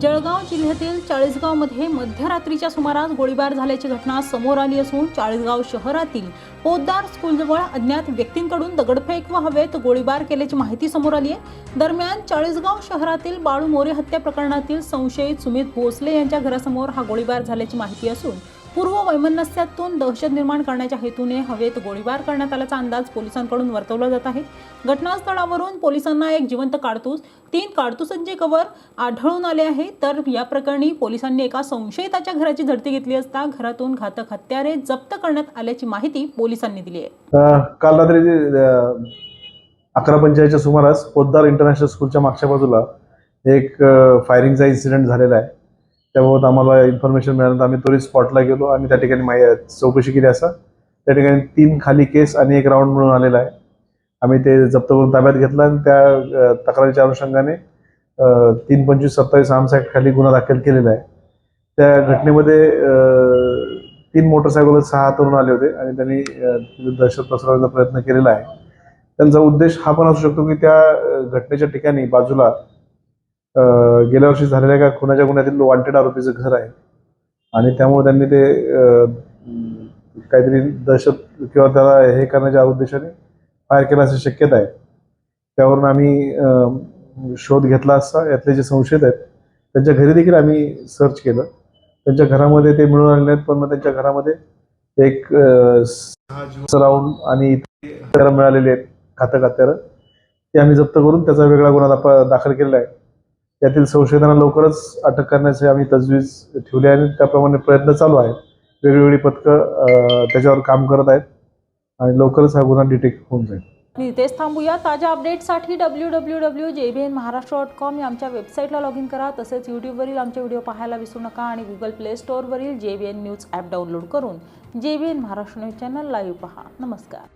जळगाव जिल्ह्यातील चाळीसगावमध्ये मध्यरात्रीच्या सुमारास गोळीबार झाल्याची घटना समोर आली असून चाळीसगाव शहरातील पोद्दार स्कूलजवळ अज्ञात व्यक्तींकडून दगडफेक व हवेत गोळीबार केल्याची माहिती समोर आली आहे. दरम्यान चाळीसगाव शहरातील बाळू मोरे हत्या प्रकरणातील संशयित सुमित भोसले यांच्या घरासमोर हा गोळीबार झाल्याची माहिती असून पूर्व वैमनस्यातून दहशत निर्माण करण्याच्या हेतूने हवेत गोळीबार करण्यात आल्याचा अंदाज पोलिसांकडून वर्तवला जात आहे. घटनास्थळावरून पोलिसांना एक जिवंत काडतूस तीन काडतुसांचे कवर आढळून आले आहे. तर या प्रकरणी पोलिसांनी एका संशयिताच्या घराची झडती घेतली असता घरातून घातक हत्यारे जप्त करण्यात आल्याची माहिती पोलिसांनी दिली आहे. काल रात्री अकरा पंचायतच्या सुमारास पोद्दार इंटरनॅशनल स्कूलच्या मागच्या बाजूला एक फायरिंगचा इन्सिडेंट झालेला आहे. त्याबाबत आम्हाला इन्फॉर्मेशन मिळाल्यानंतर आम्ही त्वरित स्पॉटला गेलो आणि त्या ठिकाणी माहिती चौकशी केली असा. त्या ठिकाणी तीन खाली केस आणि एक राऊंड मिळून आलेला आहे. आम्ही ते जप्त करून ताब्यात घेतला आणि त्या तक्रारीच्या अनुषंगाने तीन पंचवीस सत्तावीस आर्म्स खाली गुन्हा दाखल केलेला आहे. त्या घटनेमध्ये तीन मोटरसायकल सहा तरुण आले होते आणि त्यांनी दहशत पसरवण्याचा प्रयत्न केलेला आहे. त्यांचा उद्देश हा पण असू शकतो की त्या घटनेच्या ठिकाणी बाजूला गेल्या वर्षी झालेल्या एका खुनाच्या गुन्ह्यातील वॉन्टेड आरोपीचं घर आहे. आणि त्यामुळे त्यांनी ते काहीतरी दहशत किंवा त्याला हे करण्याच्या उद्देशाने फायर केल्याची शक्यता आहे. त्यावरून आम्ही शोध घेतला असता यातले जे संशयित आहेत त्यांच्या घरी देखील आम्ही सर्च केलं. त्यांच्या घरामध्ये ते मिळून आलेले आहेत पण मग त्यांच्या घरामध्ये एक राऊंड आणि मिळालेले आहेत घातक हत्यारं ते आम्ही जप्त करून त्याचा वेगळा गुन्हा दाखल केलेला आहे. यातील संशोधना लवकरच अटक करण्याची आम्ही तजवीज ठेवली आहे आणि त्याप्रमाणे प्रयत्न चालू आहेत. वेगवेगळी पथकं त्याच्यावर काम करत आहेत आणि लवकरच हा गुन्हा डिटेक्ट होऊन जाईल. आणि इथेच थांबूया. ताज्या अपडेटसाठी W W W J B N Maharashtra dot com या आमच्या वेबसाईटला लॉग इन करा. तसेच यूट्यूबवरील आमचे व्हिडिओ पाहायला विसरू नका आणि Google play स्टोअरवरील J B N news app download करून J B N Maharashtra news channel live पहा. नमस्कार.